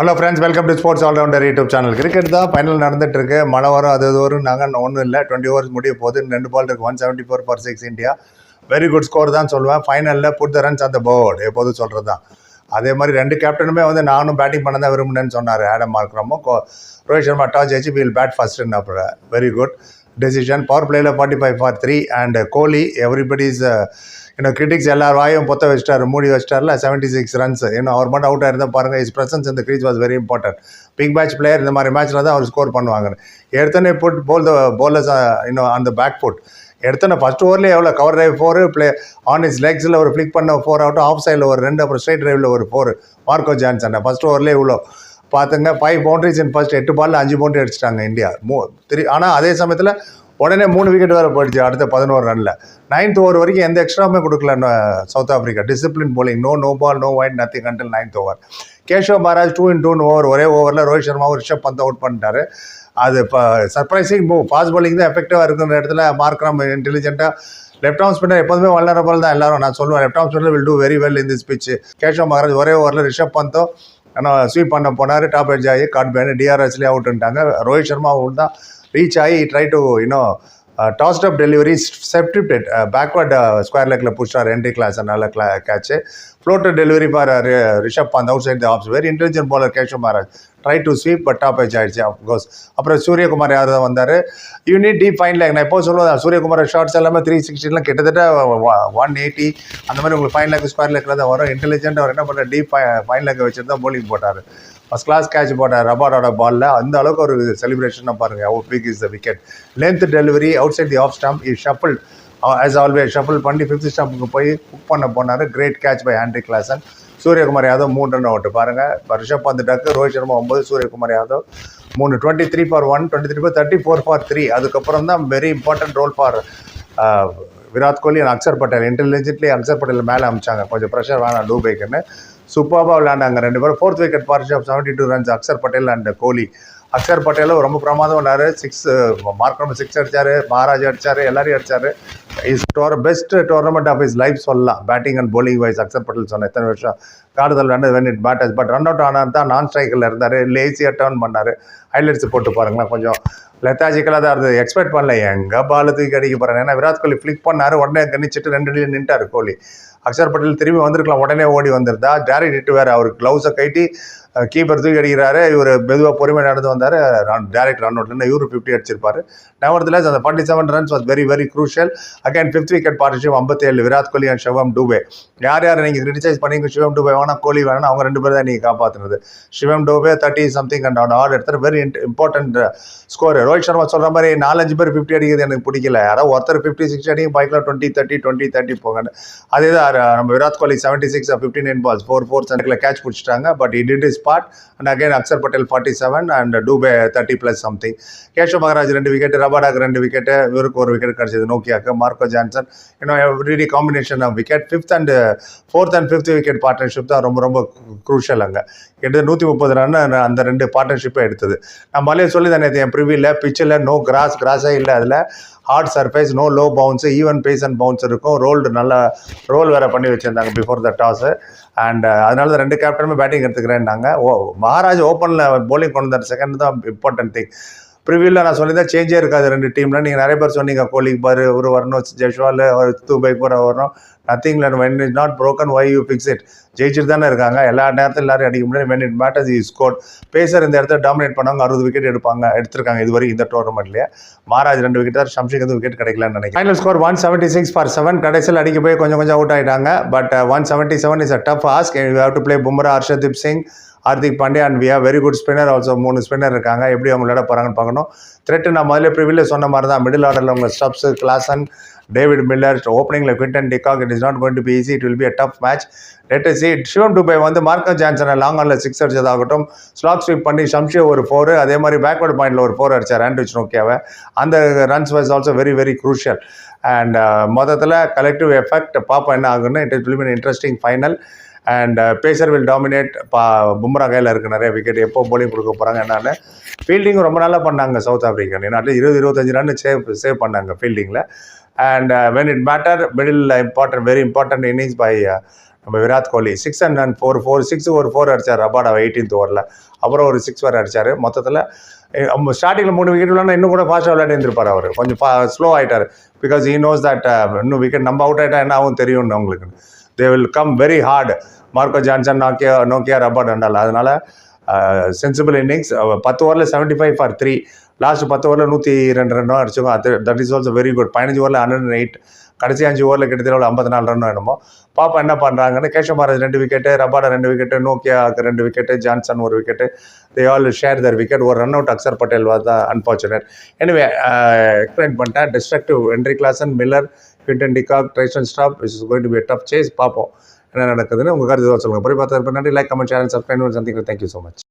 Hello friends welcome to sports all rounder YouTube channel cricket தான் final நடந்துட்டுருக்கு. மழை வரும் அது வரும் நாங்கள் ஒன்றும் இல்லை. டுவெண்ட்டி ஓவர்ஸ் முடிய போகுது. ரெண்டு பால் இருக்குது one seventy four for six India very good score தான் சொல்லுவேன். ஃபைனலில் புட் த ரன்ஸ் அந்த போர்டு எப்போதும் சொல்கிறது தான் அதே மாதிரி ரெண்டு கேப்டனுமே வந்து நானும் பேட்டிங் பண்ண தான் விரும்பினேன்னு சொன்னார் ஆடம் மார்க்ரமும் ரோஹித் சர்மா டாஸ் ஜெயிச்சு வீல் பேட் ஃபஸ்ட்டுன்னு அப்புறம். Very good decision power பிளேயில் forty five for three and Kohli everybody's இன்னும் கிரிட்டிக்ஸ் எல்லார் வாயும் பொத்த வச்சிட்டார் மூடி வச்சிட்டார்ல செவன்ட்டி சிக்ஸ் ரன்ஸ் இன்னும் அவர் மட்டும் அவுட் ஆயிருந்தால் பாருங்க இஸ் பிரசன்ஸ் இந்த crease was very important big match player இந்த மாதிரி மேட்ச்சில் தான் அவர் ஸ்கோர் பண்ணுவாங்க. எடுத்தோன்னே புட் போல் த போலர்ஸ் இன்னும் அந்த பேக் ஃபுட் எடுத்தோன்னே ஃபஸ்ட் ஓவர்லேயே எவ்வளோ cover drive four play on is லெக்ஸில் ஒரு ஃப்ளிக் பண்ண ஃபோர் அவுட் ஆஃப் சைடில் ஒரு ரெண்டு அப்புறம் ஸ்ட்ரைட் டிரைவில் ஒரு ஃபோர் மார்க்கோ ஜான்சன் ஃபஸ்ட் ஓவர்லேயே இவ்வளோ பார்த்துங்க ஃபைவ் பவுண்டரிஸ் இன் ஃபர்ஸ்ட் எட்டு பால்ல அஞ்சு பவுண்டரி அடிச்சிட்டாங்க இந்தியா. மூ திரு ஆனால் அதே சமயத்தில் உடனே மூணு விக்கெட் வேறு போயிடுச்சு அடுத்த பதினோரு ரனில் நைன்த் ஓவர் வரைக்கும் எந்த எக்ஸ்ட்ராவுமே கொடுக்கல South Africa discipline bowling no no ball no wide nothing until ninth over Keshav Maharaj two in one over ஒரே ஓவரில் ரோஹித் சர்மாவும் ரிஷப் பந்த் அவுட் பண்ணிட்டாரு. அது இப்போ சர்ப்ரைசிங் மூவ் ஃபாஸ்ட் பாலிங் தான் எஃபெக்டிவாக இருக்கிற இடத்துல மார்க்ரம் இன்டெலிஜென்ட்டாக லெஃப்ட் ஆர்ம் ஸ்பின்னர் எப்போதுமே வல்லரபல் தான் எல்லாரும். நான் சொல்லுவேன் left arm spinner will do very well in this pitch Keshav Maharaj ஒரே ஓவரில் ரிஷப் பந்தோ ஆனால் ஸ்வீப் பண்ண போனார் டாப் எட்ஜ் ஆகி காட் பேன் டிஆர்எஸ்லேயே அவுட்டுன்ட்டாங்க ரோஹித் சர்மா அவுட் தான் ரீச் ஆகி ட்ரை டு இன்னும் டாஸ்ட் அப் டெலிவரி செப்டிப்டெட் பேக்வர்ட் ஸ்கொயர் லெக்கில் புஷ்டார் ரெண்டு கிளாஸ் நல்ல கிளா catch floater delivery for Rishabh Pant side the apps very intelligent bowler Keshav Maharaj try to sweep but top edge ஆயிடுச்சு கோஸ் அப்புறம் சூரியகுமார் யாதவ் வந்தார். யூனிட் டீப் ஃபைன் லேக் நான் எப்போ சொல்லுவேன் சூரியகுமார் ஷார்ட்ஸ் எல்லாமே த்ரீ சிக்ஸ்டிலாம் கிட்டத்தட்ட ஒன் எயிட்டி அந்த மாதிரி உங்களுக்கு ஃபைன் லேக் ஸ்கொயர் லேக்கில் தான் வரும். இன்டெலிஜென்ட் அவர் என்ன பண்ண டீப் ஃபைன் லேக் வச்சுருந்தா போலிங் போட்டார். ஃபஸ்ட் கிளாஸ் கேட்ச் போட்ட ரபாடோட பாலில் அந்த அளவுக்கு ஒரு செலிப்ரேஷன் பாருங்கள் out pick is the wicket length delivery outside the off stump he shuffle as always shuffle பண்ணி ஃபிஃப்த் ஸ்டாம்புக்கு போய் குக் பண்ண போனார். Great catch by Andre Klaasen Suryakumar Yadav மூணு ரன் அவுட் பாருங்கள் இப்போ ரிஷப் பந்து டக்கு. ரோஹித் சர்மா ஒம்பது சூரியகுமார் யாதவ் மூணு. Twenty three for one twenty three for thirty four for three அதுக்கப்புறம் தான் very important role for Virat Kohli and Axar Patel intelligently Axar Patel மேலே அமிச்சாங்க. கொஞ்சம் ப்ரெஷர் வேணாம் டூபேக்குன்னு. சூப்பராக விளையாண்டாங்க. ரெண்டு பேரும் fourth wicket of seventy two runs Axar Patel and Kohli. Axar பட்டேலும் ரொம்ப பிரமாதம் விளாரு சிக்ஸ் மார்க் ரொம்ப சிக்ஸ் அடித்தார் மகாராஜ் அடித்தார் எல்லாரையும் அடித்தார் is door best tournament of his life சொல்லலாம். Batting and bowling wise Axar Patel சொன்ன எத்தனை வருஷம்? காடுதல் வேண்டது when it batters but run out ஆனால் தான் நான் ஸ்ட்ரைக்கில் இருந்தார் லேசியாக டேர்ன் பண்ணார். ஹைலைட்ஸ் போட்டு பாருங்களேன் கொஞ்சம் லெத்தாஜிக்கலாக தான் இருந்தது. எக்ஸ்பெக்ட் பண்ணல எங்கே பால் தூக்கி அடிக்க போகிறேன் ஏன்னா விராட் கோலி ஃப்ளிக் பண்ணார் உடனே கணிச்சிட்டு ரெண்டு அடியில் நின்ட்டார் கோலி. அக்ஷர் பட்டேல் திரும்பி வந்திருக்கலாம் உடனே ஓடி வந்திருந்தா. டேரக்ட் இட்டு வேறு அவர் க்ளவுஸை கட்டி கீப்பர் தூக்கி அடிக்கிறாரு. இவர் மெதுவாக பொறுமை நடந்து வந்தார். ரன் டேரக்ட் ரன் அவுட்ல இவரு ஃபிஃப்டி அடிச்சிருப்பார். நவர்தில் அந்த forty seven runs was very very crucial again fifth wicket partnership ஐம்பத்தேழு விராட் கோலி அண்ட் சிவம் டூபே யார் யார் நீங்கள் கிரிட்டிசைஸ் பண்ணீங்க? சிவம் டூபே வேணாம் கோலி வேணாம் அவங்க ரெண்டு பேரும் தான் நீங்கள் காப்பாற்றுனது Shivam Dube thirty something and on order எடுத்தார் very important score Rohit Sharma சொல்கிற மாதிரி நாலஞ்சு பேர் ஃபிஃப்டி அடிக்கிறது எனக்கு பிடிக்கல. யாராவது ஒருத்தர் ஃபிஃப்டி சிக்ஸ் அடிக்கும் பைக்கில் டுவெண்ட்டி தேர்ட்டி டுவெண்ட்டி தேர்ட்டி போகணும் அதே தான் நம்ம Virat Kohli seventy six fifty nine balls four four சென்டரில் கேட்ச் பிடிச்சிட்டாங்க. But it it is part and again Axar Patel forty seven and Dube thirty plus something Keshav Maharaj ரெண்டு wicket ரபாடாக்கு ரெண்டு wicket இவருக்கு ஒரு விக்கெட் கிடச்சிது நோக்கியாக்கு. Marco Jansen இன்னும் Eveready combination of wicket fifth and fourth and fifth wicket partnership தான் ரொம்ப ரொம்ப குரூஷியல் அங்கே. கிட்டத்தட்ட நூற்றி முப்பது ரன் அந்த ரெண்டு பார்ட்னர்ஷிப்பை எடுத்தது. நான் மலையை சொல்லி தான் என் ப்ரிவியில் பிச்சில் நோ கிராஸ் கிராஸே இல்லை அதில். Hard surface no low bounce even pace and bounce இருக்கும். ரோல்டு நல்லா ரோல் வேறு பண்ணி வச்சுருந்தாங்க பிஃபோர் த டாஸு அண்ட் அதனால தான் ரெண்டு கேப்டனுமே பேட்டிங் எடுத்துக்கிறேன்னாங்க. ஓ மகாராஜ் ஓப்பனில் போலிங் கொண்டு வந்தார் செகண்ட் தான் இம்பார்ட்டன்ட் திங் ப்ரிவியூவில் நான் சொல்லியிருந்தேன் சேஞ்சே இருக்காது ரெண்டு டீமில் நீங்கள் நிறைய பேர் சொன்னீங்க கோலிக்கு பாரு ஒரு வரணும் ஜெஷ்வால் ஒரு தூபைக்கு கூட வரணும் nothing when is not broken why you fix it ஜெயிச்சுட்டு தானே இருக்காங்க. எல்லா நேரத்தில் எல்லாரும் அடிக்க முடியும் when it matters is score pacer இந்த இடத்துல டாமினேட் பண்ணவங்க அறுபது விக்கெட் எடுப்பாங்க எடுத்திருக்காங்க இது வரைக்கும் இந்த டோர்னமெண்ட்லேயே மகாராஜ் ரெண்டு விக்கெட் தான் ஷம்ஷிக் வந்து விக்கெட் கிடைக்கலன்னு நினைக்கிறேன். Final score one seventy six for seven கடைசியில் அடிக்க போய் கொஞ்சம் கொஞ்சம் அவுட் ஆகிட்டாங்க but one seventy seven is a tough ask you have to play Bumrah Harshdeep Singh Hardik Pandya and via very good spinner also மூணு spinner இருக்காங்க. எப்படி அவங்க விளையாட போகிறாங்கன்னு பார்க்கணும். த்ரெட்டு நான் முதல்ல ப்ரிவியில் சொன்ன மாதிரி தான். மிடில் ஆர்டரில் உங்கள் ஸ்டப்ஸ் கிளாசன் டேவிட் மில்லர் ஓப்பனிங்கில் Quinton de Kock it is not going to be easy it will be a tough match later C Shivam Dube வந்து மார்க்கோ ஜான்சனை லாங் ஆனில் சிக்ஸ் அடிச்சதாகட்டும் ஸ்லாக் ஸ்வீப் பண்ணி ஷம்ஷி ஒரு ஃபோர் அதே மாதிரி பேக்வர்ட் பாயிண்டில் ஒரு ஃபோர் அடிச்சார் ஆண்ட்ரிச் நோக்கியாவை. அந்த runs was also very very crucial and மொத்தத்தில் கலெக்டிவ் எஃபெக்ட் பார்ப்போம் என்ன ஆகுன்னு it is will be interesting final and pacer will dominate பா பும்ரா கையில் இருக்க நிறைய விக்கெட் எப்போ போலிங் கொடுக்க போகிறாங்க என்னென்னு. ஃபீல்டிங் ரொம்ப நல்லா பண்ணாங்க சவுத் ஆஃப்ரிக்கன் ஏன்னா அட்லீஸ்ட் இருபது இருபத்தஞ்சு ரன் சேவ் சேவ் பண்ணாங்க ஃபீல்டிங்கில் and when it matter middle important very important innings by நம்ம Virat Kohli. Six and and four four six ஒரு ஃபோர் அடிச்சார். ரபாடா எயிட்டீன்த் ஓவரில் அப்புறம் ஒரு சிக்ஸ் வேறு அடிச்சார். மொத்தத்தில் ஸ்டார்டிங்கில் மூணு விக்கெட் விளாண்டா இன்னும் கூட ஃபாஸ்ட்டாக விளையாண்டு இருந்திருப்பார் அவர். கொஞ்சம் ஸ்லோ ஆகிட்டார் பிகாஸ் ஈ நோஸ் தட் இன்னும் விக்கெட் நம்ம அவுட் ஆகிட்டா என்ன ஆகும் தெரியும்னு அவங்களுக்கு. They will come very hard Marco Jansen Nokia நோக்கியா ரப்பர் அண்டால் அதனால் சென்சிபிள் இன்னிங்ஸ் பத்து ஓவரில் seventy five for three last பத்து ஓவரில் நூற்றி ரெண்டு ரன் அடிச்சோம் அது that is also very good பதினஞ்சு ஓவரில் ஹண்ட்ரட் அண்ட் எயிட் கடைசி அஞ்சு ஓவரில் கிட்டத்தட்ட ஒரு ஐம்பத்தி நாலு ரன் என்னமோ பாப்பா என்ன பண்ணுறாங்கன்னு கேஷவ் மகாராஜ் ரெண்டு விக்கெட்டு ரபாடா ரெண்டு விக்கெட்டு நோக்கியாவுக்கு ரெண்டு விக்கெட்டு ஜான்சன் ஒரு wicket they all share their wicket ஒரு run out Axar Patel was unfortunate எனவே எக்ஸ்பிளைன் பண்ணிட்டேன். Destructive entry Klaasen and Miller Quinton de Kock Tristan Stubbs is going to be tough chase பார்ப்போம் என்ன நடக்குதுன்னு உங்கள் கருத்து சொல்லுங்கள் போய் பார்த்து நன்றி. லைக் கமெண்ட் சேனல் சப்ஸ்கிரைப் சந்திக்கிறேன். Thank you so much